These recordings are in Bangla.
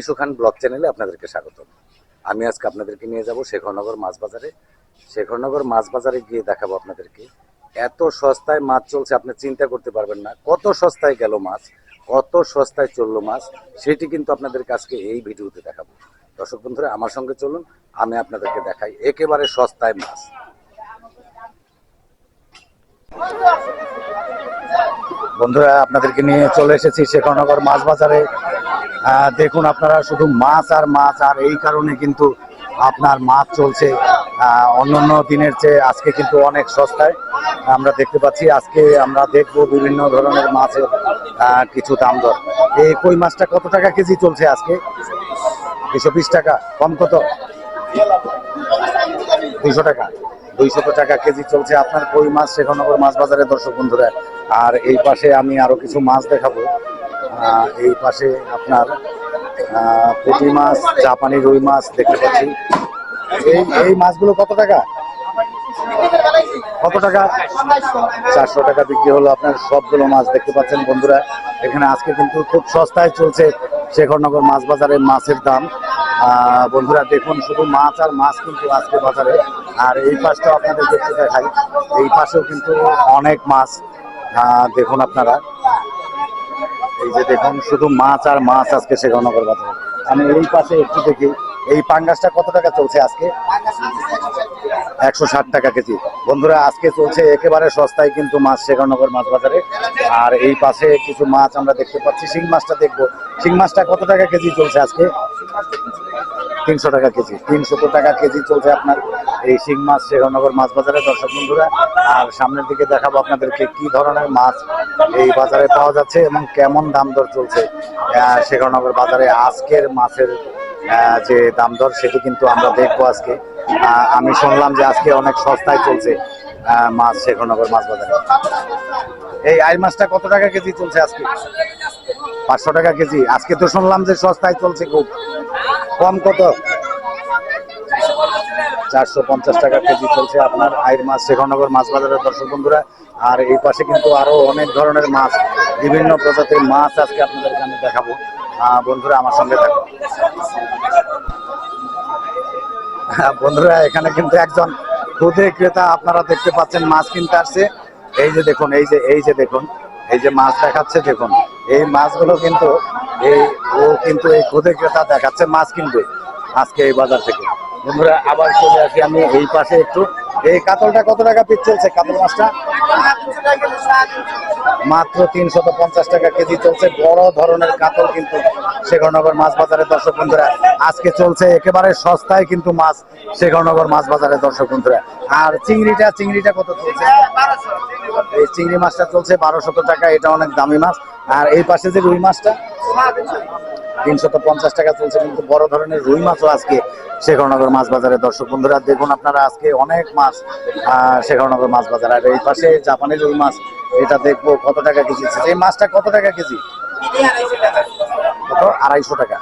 নিশু খান ব্লগ চ্যানেলে আপনাদেরকে স্বাগত আমি আজকে আপনাদেরকে নিয়ে যাব শেখরনগর মাছ বাজারে। শেখরনগর মাছ বাজারে গিয়ে দেখাবো আপনাদেরকে এত সস্তায় মাছ চলছে, আপনি চিন্তা করতে পারবেন না। কত সস্তায় গেল মাছ, কত সস্তায় চলল মাছ, সেটি কিন্তু আপনাদেরকে আজকে এই ভিডিওতে দেখাবো। দর্শক বন্ধুরা, আমার সঙ্গে চলুন, আমি আপনাদেরকে দেখাই একেবারে সস্তায় মাছ। বন্ধুরা, আপনাদেরকে নিয়ে চলে এসেছি শেখরনগর মাছ বাজারে। দেখুন, আপনারা শুধু মাছ আর মাছ, আর এই কারণে কিন্তু আপনার মাছ চলছে অন্যান্য দিনের চেয়ে আজকে কিন্তু অনেক সস্তায়। আমরা দেখতে পাচ্ছি, আজকে আমরা দেখব বিভিন্ন ধরনের মাছের কিছু দাম দর। এই কই মাছটা কত টাকা কেজি চলছে আজকে? দুশো বিশ টাকা, কম কত? দুইশো টাকা, দুইশত টাকা কেজি চলছে আপনার কই মাছ, শেখনগর মাছ বাজারে দর্শক বন্ধুরা। আর এই পাশে আমি আরও কিছু মাছ দেখাবো। এই পাশে আপনার পুঁটি মাছ, জাপানি রুই মাছ দেখতে পাচ্ছি। এই এই মাছগুলো কত টাকা? কত টাকা? চারশো টাকা বিক্রি হলো আপনার সবগুলো মাছ দেখতে পাচ্ছেন বন্ধুরা। এখানে আজকে কিন্তু খুব সস্তায় চলছে শেখরনগর মাছ বাজারে মাছের দাম। বন্ধুরা, দেখুন শুধু মাছ আর মাছ কিন্তু আজকে বাজারে। আর এই পাশটাও আপনাদের দেখতে দেখাই। এই পাশেও কিন্তু অনেক মাছ দেখুন আপনারা। এই যে দেখুন, শুধু মাছ আর মাছ আজকে শেখরনগর বাজারে। আমি এই পাশে একটু দেখি, এই পাঙ্গাসটা কত টাকা চলছে আজকে? একশো ষাট টাকা কেজি। বন্ধুরা, আজকে চলছে একেবারে সস্তায় কিন্তু মাছ শেখানগর মাছ বাজারে। আর এই পাশে কিছু মাছ আমরা দেখতে পাচ্ছি, শিং মাছটা দেখব। শিং মাছটা কত টাকা কেজি চলছে আজকে? তিনশো টাকা কেজি। তিনশো টাকা কেজি চলছে আপনার এই শিং মাছ শেখরনগর মাছ বাজারে। দর্শক বন্ধুরা, আর সামনের দিকে দেখাবো আপনাদেরকে কি ধরনের মাছ এই বাজারে পাওয়া যাচ্ছে এবং কেমন দাম দর চলছে। শেখরনগর বাজারে আজকের মাছের যে দাম দর, সেটি কিন্তু আমরা দেখব আজকে। আমি শুনলাম যে আজকে অনেক সস্তায় চলছে মাছ শেখরনগর মাছ বাজারে। এই আই মাছটা কত টাকা কেজি চলছে আজকে? পাঁচশো টাকা কেজি। আজকে তো শুনলাম যে সস্তায় চলছে খুব। কম কত? চারশো পঞ্চাশ টাকা কেজি চলছে আপনার আইর মাছ শেখরনগর মাছ বাজারের দর্শক বন্ধুরা। আর এই পাশে কিন্তু আরও অনেক ধরনের মাছ বিভিন্ন প্রজাতির মাছ আজকে আপনাদেরকে আমি দেখাবো। বন্ধুরা আমার সঙ্গে হ্যাঁ, বন্ধুরা এখানে কিন্তু একজন খুদে ক্রেতা আপনারা দেখতে পাচ্ছেন মাছ কিনতে আসছে। এই যে দেখুন এই যে এই যে দেখুন এই যে মাছ দেখাচ্ছে দেখুন। এই মাছগুলো কিন্তু এই ও কিন্তু এই খুদে ক্রেতা দেখাচ্ছে, মাছ কিনবে আজকে এই বাজার থেকে। বন্ধুরা, আবার চলে আসি আমি এই পাশে একটু। এই কাতলটা কত টাকা পিস চলছে কাতল মাছটা? মাত্র তিনশত পঞ্চাশ টাকা কেজি চলছে। বড় ধরনের কাতল কিন্তু শেখরনগর মাছ বাজারে দর্শক বন্ধুরা, আজকে চলছে একেবারে সস্তায় কিন্তু মাছ শেখরনগর মাছ বাজারে দর্শক বন্ধুরা। আর চিংড়িটা চিংড়িটা কত চলছে? এই চিংড়ি মাছটা চলছে বারোশত টাকা, এটা অনেক দামি মাছ। আর এই পাশে যে রুই মাছটা, তিনশত পঞ্চাশ টাকা চলছে, কিন্তু বড় ধরনের রুই মাছও আজকে শেখরনগর মাছ বাজারে। দর্শক বন্ধুরা, দেখুন আপনারা আজকে অনেক মাছ শেখরনগর মাছ বাজার। আর এই পাশে জাপানি রুই মাছ, এটা দেখব কত টাকা কেজি? এই মাছটা কত টাকা কেজি? কত? আড়াইশো টাকা।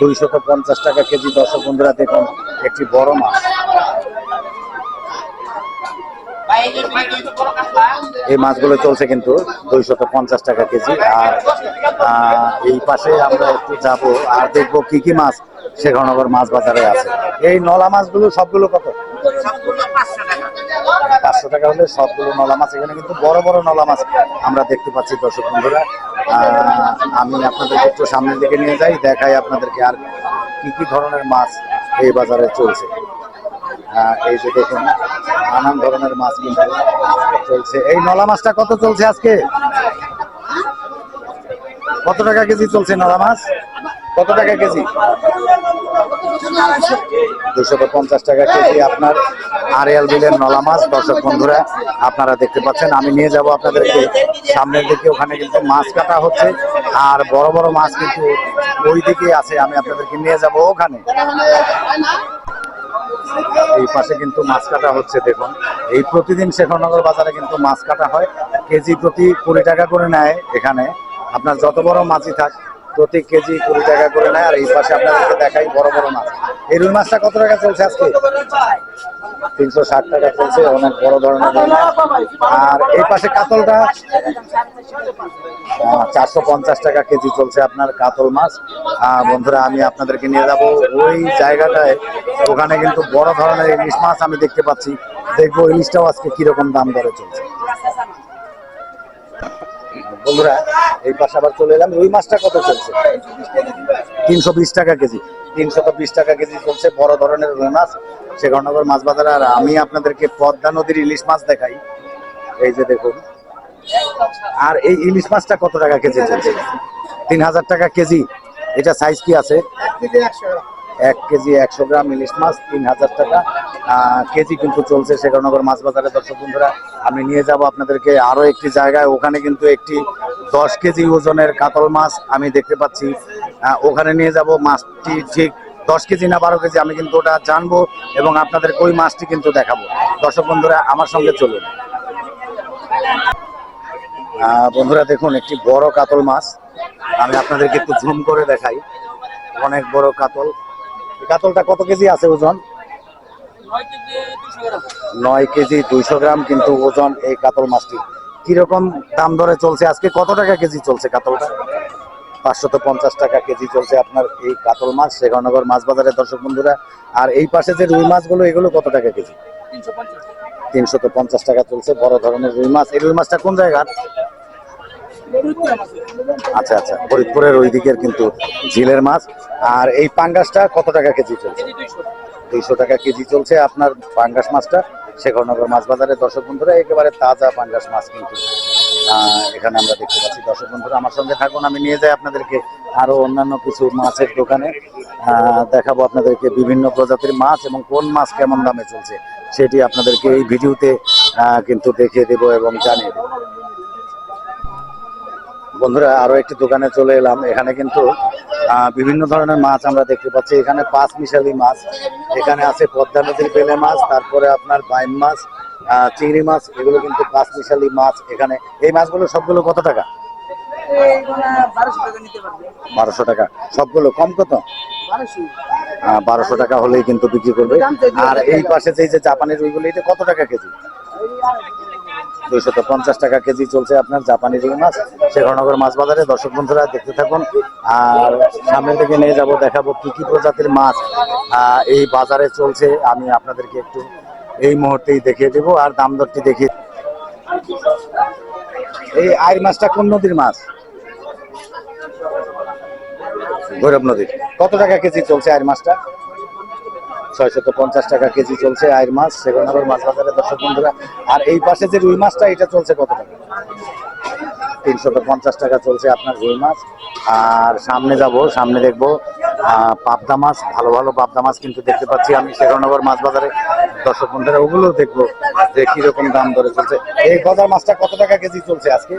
দুইশত পঞ্চাশ টাকা কেজি। দর্শক বন্ধুরা, দেখুন, একটি বড় মাছ। এই মাছগুলো চলছে কিন্তু দুইশত পঞ্চাশ টাকা কেজি। আর এই পাশে আমরা একটু যাব আর দেখব কি কি মাছ শেখরনগর মাছ বাজারে আছে। এই নলা মাছগুলো সবগুলো কত? পাঁচশো টাকা হলে সবগুলো নলা মাছ। এখানে কিন্তু বড় বড় নলা মাছ আমরা দেখতে পাচ্ছি দর্শক বন্ধুরা। আমি আপনাদেরকে একটু সামনের দিকে নিয়ে যাই, দেখাই আপনাদেরকে আর কি কি ধরনের মাছ এই বাজারে চলছে। এই যে দেখুন, নানান ধরনের মাছ কিন্তু চলছে। এই নলা মাছটা কত চলছে আজকে? কত টাকা কেজি চলছে নলা মাছ? কত টাকা কেজি? দুশো পঞ্চাশ টাকা কেজি আপনার আড়িয়াল বিলের নলা মাছ। দর্শক বন্ধুরা, আপনারা দেখতে পাচ্ছেন, আমি নিয়ে যাব আপনাদেরকে সামনের দিকে। ওখানে কিন্তু মাছ কাটা হচ্ছে, আর বড় বড় মাছ কিন্তু ওই দিকে আছে, আমি আপনাদেরকে নিয়ে যাব ওখানে। এই পাশে কিন্তু মাছ কাটা হচ্ছে, দেখুন। এই প্রতিদিন শেখরনগর বাজারে কিন্তু মাছ কাটা হয়। কেজি প্রতি কুড়ি টাকা করে নেয় এখানে। আপনার যত বড় মাছই থাক প্রতি কেজি কুড়ি টাকা করে নেয়, আর এই পাশে আপনাদেরকে দেখাই বড় বড় মাছ। এই রুই মাছটা কত টাকা চলছে আজকে? তিনশো ষাট টাকা চলছে, অনেক বড় ধরনের। আর এই পাশে কাতলটা? চারশো পঞ্চাশ টাকা কেজি চলছে আপনার কাতল মাছ। বন্ধুরা, আমি আপনাদেরকে নিয়ে যাব ওই জায়গাটায়। ওখানে কিন্তু বড় ধরনের ইলিশ মাছ আমি দেখতে পাচ্ছি। দেখব ইলিশটাও আজকে কীরকম দাম দরে চলছে। বন্ধুরা, এই পাশে আবার চলে এলাম। রুই মাছটা কত চলছে? তিনশো বিশ টাকা কেজি। তিনশত বিশ টাকা কেজি চলছে। বড় ধরনের রুই মাছ। সে শেখরনগর মাছ বাজারে। আর আমি আপনাদেরকে পদ্মা নদীর ইলিশ মাছ দেখাই। এই যে দেখুন। আর এই ইলিশ মাছটা কত টাকা কেজি চলছে? তিন হাজার টাকা কেজি। এটা সাইজ কি আছে? এক কেজি একশো গ্রাম ইলিশ মাছ, তিন হাজার টাকা। কেজি কিন্তু চলছে শেখরনগর মাছ বাজারে দর্শক বন্ধুরা, আমি নিয়ে যাব আপনাদেরকে আরও একটি জায়গায়। ওখানে কিন্তু একটি দশ কেজি ওজনের কাতল মাছ আমি দেখতে পাচ্ছি। ওখানে নিয়ে যাব মাছটি ঠিক দশ কেজি না বারো কেজি, আমি কিন্তু ওটা জানব এবং আপনাদেরকে ওই মাছটি কিন্তু দেখাবো। দর্শক বন্ধুরা, আমার সঙ্গে চলুন। বন্ধুরা, দেখুন, একটি বড় কাতল মাছ। আমি আপনাদেরকে একটু জুম করে দেখাই। অনেক বড় কাতল। কাতলটা কত কেজি আছে ওজন? নয় কেজি দুইশো গ্রাম। কিন্তু ওজন এই কাতল মাছটি। কীরকম দাম দরে চলছে? আজকে কত টাকা কেজি চলছে কাতলটা? পাঁচশত পঞ্চাশ টাকা কেজি চলছে আপনার এই কাতল মাছ শেখরনগর মাছ বাজারের দর্শক বন্ধুরা। আর এই পাশে যে রুই মাছগুলো এগুলো কত টাকা কেজি? তিনশত পঞ্চাশ টাকা চলছে বড় ধরনের রুই মাছ। এই রুই মাছটা কোন জায়গার? আচ্ছা আচ্ছা ফরিদপুরের ওই দিকের কিন্তু ঝিলের মাছ। আর এই পাঙ্গাসটা কত টাকা কেজি চলছে? দুইশো টাকা কেজি চলছে আপনার পাঙ্গাস মাছটা শেখরনগর মাছ বাজারে। দর্শক বন্ধুরা, একেবারে তাজা পাঙ্গাস মাছ কিন্তু এখানে আমরা দেখতে পাচ্ছি। দর্শক বন্ধুরা, আমার সঙ্গে থাকুন, আমি নিয়ে যাই আপনাদেরকে আরও অন্যান্য কিছু মাছের দোকানে। দেখাবো আপনাদেরকে বিভিন্ন প্রজাতির মাছ এবং কোন মাছ কেমন দামে চলছে, সেটি আপনাদেরকে এই ভিডিওতে কিন্তু দেখিয়ে দেবো এবং জানিয়ে দেবো। বন্ধুরা, আরও একটি দোকানে চলে এলাম। এখানে কিন্তু বিভিন্ন ধরনের মাছ আমরা দেখতে পাচ্ছি। এখানে পাঁচ মিশালি মাছ, এখানে আছে পদ্মা নদীর বেলে মাছ, তারপরে আপনার বাইম মাছ চিংড়ি মাছ, এগুলো কিন্তু পাঁচ মিশালি মাছ এখানে। এই মাছগুলো সবগুলো কত টাকা? বারোশো টাকা। সবগুলো কম কত? বারোশো টাকা হলেই কিন্তু বিক্রি করবে। আর এই পাশে যে জাপানের ওইগুলো, এটা কত টাকা কেজি? দুইশত পঞ্চাশ টাকা কেজি চলছে আপনার জাপানি রুই মাছ। শেখরনগর মাছ বাজারে দর্শক বন্ধুরা দেখতে থাকুন। আর সামনের দিকে নিয়ে যাব, দেখাবো কি কি প্রজাতির মাছ এই বাজারে চলছে। আমি আপনাদেরকে একটু এই মুহূর্তেই দেখিয়ে দেবো আর দাম দরটি দেখিয়ে এই আইর মাছটা কোন নদীর মাছ? ভৈরব নদীর। কত টাকা কেজি চলছে আইর মাছটা? ছয়শত পঞ্চাশ টাকা কেজি চলছে আয়ের মাছ সেগুনগর মাছ বাজারে দর্শক বন্ধুরা। আর এই পাশে যে রুই মাছটা, এটা চলছে কত টাকা? তিনশত পঞ্চাশ টাকা চলছে আপনার রুই মাছ। আর সামনে যাব, সামনে দেখব পাবদা মাছ, ভালো ভালো পাবদা মাছ কিন্তু দেখতে পাচ্ছি আমি শেখরনগর মাছ বাজারে। দর্শক বন্ধুরা, ওগুলো দেখব যে কীরকম দাম ধরে চলছে। এই গজার মাছটা কত টাকা কেজি চলছে আজকে?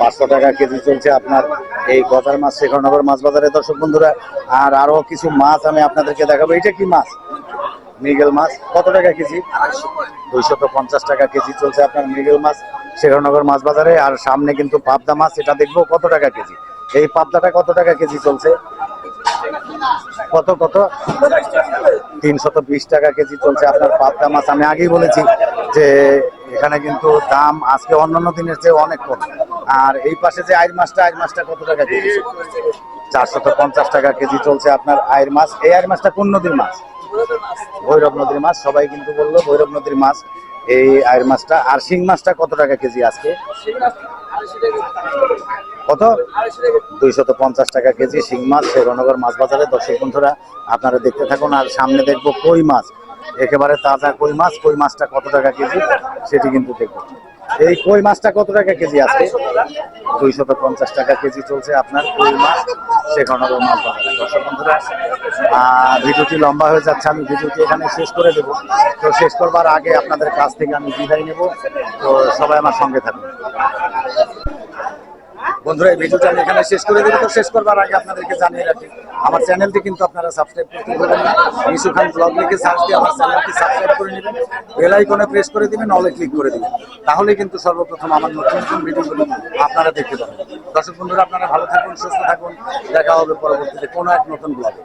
পাঁচশো টাকা কেজি চলছে আপনার এই গজার মাছ, শেখরনগর মাছ বাজারে। দর্শক বন্ধুরা, আর আরও কিছু মাছ আমি আপনাদেরকে দেখাবো। এটা কি মাছ? মৃগেল মাছ। কত টাকা কেজি? দুইশত পঞ্চাশ টাকা কেজি চলছে আপনার মৃগেল মাছ, শেখরনগর মাছ বাজারে। আর সামনে কিন্তু পাবদা মাছ, এটা দেখব কত টাকা কেজি? এই পাবদাটা কত টাকা কেজি চলছে? কত কত? তিনশত বিশ টাকা কেজি চলছে আপনার পাবদা মাছ। আমি আগেই বলেছি যে এখানে কিন্তু দাম আজকে অন্যান্য দিনের চেয়ে অনেক কম। আর এই পাশে যে আইর মাছটা আইর মাছটা কত টাকা কেজি? চারশত পঞ্চাশ টাকা কেজি চলছে আপনার আয়ের মাছ। এই আইর মাছটা কোন নদীর মাছ? ভৈরব নদীর মাছ, সবাই কিন্তু বলল ভৈরব নদীর মাছ। এই আয়ের মাছটা, আর শিং মাছটা কত টাকা কেজি আজকে? কত? দুইশত পঞ্চাশ টাকা কেজি শিং মাছ, শেরনগর মাছ বাজারে। দর্শক বন্ধুরা, আপনারা দেখতে থাকুন, আর সামনে দেখব কই মাছ। একেবারে তাজা কই মাছ, কই মাছটা কত টাকা কেজি সেটি কিন্তু দেখব। এই কই মাছটা কত টাকা কেজি আছে দুইশত পঞ্চাশ টাকা কেজি চলছে আপনার কই মাছ শেখরনগর মাছ বাজারে দর্শক বন্ধুরা ভিডিওটি লম্বা হয়ে যাচ্ছে, আমি ভিডিওটি এখানে শেষ করে দেব। তো শেষ করবার আগে আপনাদের কাছ থেকে আমি বিদায় নেব। তো সবাই আমার সঙ্গে থাকুন। বন্ধুরা, এই ভিডিওটা আমি এখানে শেষ করে দেবো। তো শেষ করবার আগে আপনাদেরকে জানিয়ে রাখি, আমার চ্যানেলটি কিন্তু আপনারা সাবস্ক্রাইব করতে ভুলবেন না। ইসু খান ব্লগ লিখে সার্চ দিয়ে আমার চ্যানেলটি সাবস্ক্রাইব করে নেবেন। বেল আইকনে প্রেস করে দিবেন অলে ক্লিক করে দিবেন। তাহলে কিন্তু সর্বপ্রথম আমার নতুন নতুন ভিডিওগুলো আপনারা দেখতে পাবেন। দর্শক বন্ধুরা, আপনারা ভালো থাকুন, সুস্থ থাকুন। দেখা হবে পরবর্তীতে কোনো এক নতুন ব্লগে